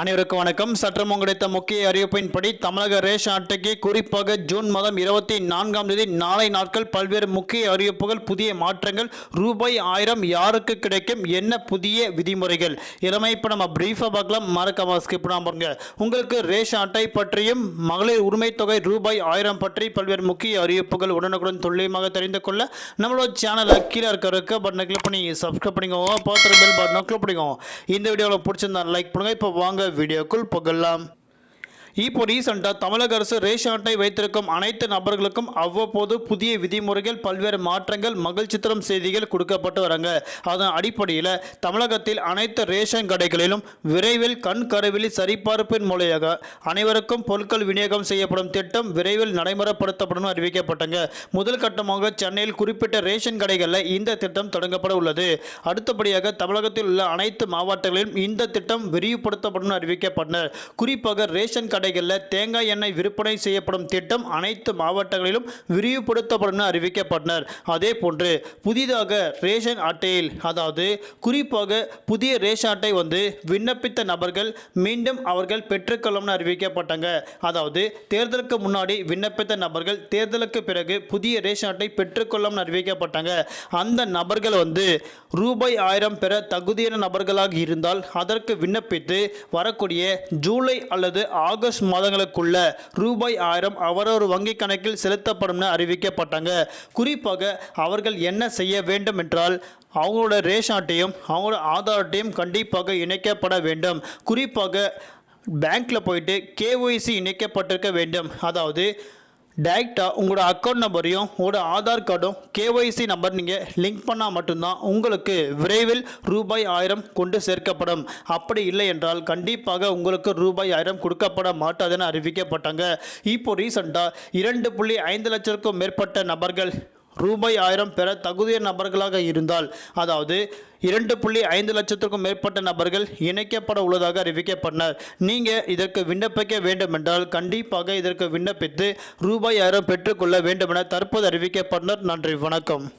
அனைவருக்கும் வணக்கம். சற்றம் கிடைத்த முக்கிய அறிவிப்பின்படி தமிழக ரேஷன் அட்டைக்கு குறிப்பாக ஜூன் மாதம் இருபத்தி நான்காம் தேதி நாளை நாட்கள் பல்வேறு முக்கிய அறிவிப்புகள் புதிய மாற்றங்கள் ரூபாய் ஆயிரம் யாருக்கு கிடைக்கும் என்ன புதிய விதிமுறைகள்? இளமை இப்போ நம்ம பிரீஃபாக பார்க்கலாம். மறக்காம ஸ்கிப் பாருங்க உங்களுக்கு ரேஷன் அட்டை பற்றியும் மகளிர் உரிமை தொகை ரூபாய் ஆயிரம் பற்றி பல்வேறு முக்கிய அறிவிப்புகள் உடனுக்குடன் துல்லியமாக தெரிந்து கொள்ள நம்மளோட சேனலை கீழே இருக்க இருக்க பட்டனை கிளிக் பண்ணி சப்ஸ்கிரைப் பண்ணிக்கோங்க. பார்த்துட்டு பெல் பட்டனை கிளிக் பண்ணிக்கோங்க. இந்த வீடியோவில் பிடிச்சிருந்தா லைக் பண்ணுங்கள் இப்போ வாங்க வீடியோக்குள் புகழலாம். இப்போ ரீசெண்டாக தமிழக அரசு ரேஷன் அட்டை வைத்திருக்கும் அனைத்து நபர்களுக்கும் அவ்வப்போது புதிய விதிமுறைகள் பல்வேறு மாற்றங்கள் மகிழ்ச்சித்திரம் செய்திகள் கொடுக்கப்பட்டு வராங்க. அதன் அடிப்படையில் தமிழகத்தில் அனைத்து ரேஷன் கடைகளிலும் விரைவில் கண் கருவிழி சரிபார்ப்பின் மூலையாக அனைவருக்கும் பொருட்கள் விநியோகம் செய்யப்படும் திட்டம் விரைவில் நடைமுறைப்படுத்தப்படும் அறிவிக்கப்பட்டங்க. முதல் கட்டமாக சென்னையில் குறிப்பிட்ட ரேஷன் கடைகளில் இந்த திட்டம் தொடங்கப்பட உள்ளது. அடுத்தபடியாக தமிழகத்தில் உள்ள அனைத்து மாவட்டங்களிலும் இந்த திட்டம் விரிவுபடுத்தப்படும் அறிவிக்கப்பட்டனர் குறிப்பாக ரேஷன் கடைகளில் தேங்காய் எண்ணெய் விற்பனை செய்யப்படும் திட்டம் அனைத்து மாவட்டங்களிலும் விரிவுபடுத்தப்படும் அறிவிக்கப்பட்டனர். அதே போன்று புதிதாக ரேஷன் அட்டையில் அதாவது குறிப்பாக புதிய ரேஷன் அட்டை வந்து விண்ணப்பித்த நபர்கள் மீண்டும் அவர்கள் பெற்றுக்கொள்ளும்னு அறிவிக்கப்பட்டாங்க. அதாவது தேர்தலுக்கு முன்னாடி விண்ணப்பித்த நபர்கள் தேர்தலுக்கு பிறகு புதிய ரேஷன் அட்டை பெற்றுக்கொள்ளும் அறிவிக்கப்பட்டாங்க. அந்த நபர்கள் வந்து ரூபாய் ஆயிரம் பெற தகுதியான நபர்களாக இருந்தால் அதற்கு விண்ணப்பித்து வரக்கூடிய ஜூலை அல்லது ஆகஸ்ட் மாதங்களுக்குள்ள ரூபாய் ஆயிரம் அவரவர் வங்கி கணக்கில் செலுத்தப்படும்னு அறிவிக்கப்பட்டாங்க. குறிப்பாக அவர்கள் என்ன செய்ய வேண்டும் என்றால் அவங்களோட ரேஷன் அட்டையும் அவங்களோட ஆதார் அட்டையும் கண்டிப்பாக இணைக்கப்பட வேண்டும். குறிப்பாக பேங்க்கில் போயிட்டு கேஒய்சி இணைக்கப்பட்டிருக்க வேண்டும். அதாவது டைரெக்டாக உங்களோட அக்கௌண்ட் நம்பரையும் உங்களோட ஆதார் கார்டும் கேஒய்சி நம்பர் நீங்கள் லிங்க் பண்ணால் மட்டும்தான் உங்களுக்கு விரைவில் ரூபாய் ஆயிரம் கொண்டு சேர்க்கப்படும். அப்படி இல்லை என்றால் கண்டிப்பாக உங்களுக்கு ரூபாய் ஆயிரம் கொடுக்கப்பட மாட்டாதுன்னு அறிவிக்கப்பட்டாங்க. இப்போ ரீசெண்டாக இரண்டு புள்ளி ஐந்து லட்சத்துக்கும் மேற்பட்ட நபர்கள் ரூபாய் ஆயிரம் பெற தகுதிய நபர்களாக இருந்தால் அதாவது இரண்டு புள்ளி ஐந்து லட்சத்திற்கும் மேற்பட்ட நபர்கள் இணைக்கப்பட உள்ளதாக அறிவிக்கப்பட்டனர். நீங்கள் இதற்கு விண்ணப்பிக்க வேண்டுமென்றால் கண்டிப்பாக இதற்கு விண்ணப்பித்து ரூபாய் ஆயிரம் பெற்றுக்கொள்ள வேண்டுமென தற்போது அறிவிக்கப்பட்டனர். நன்றி வணக்கம்.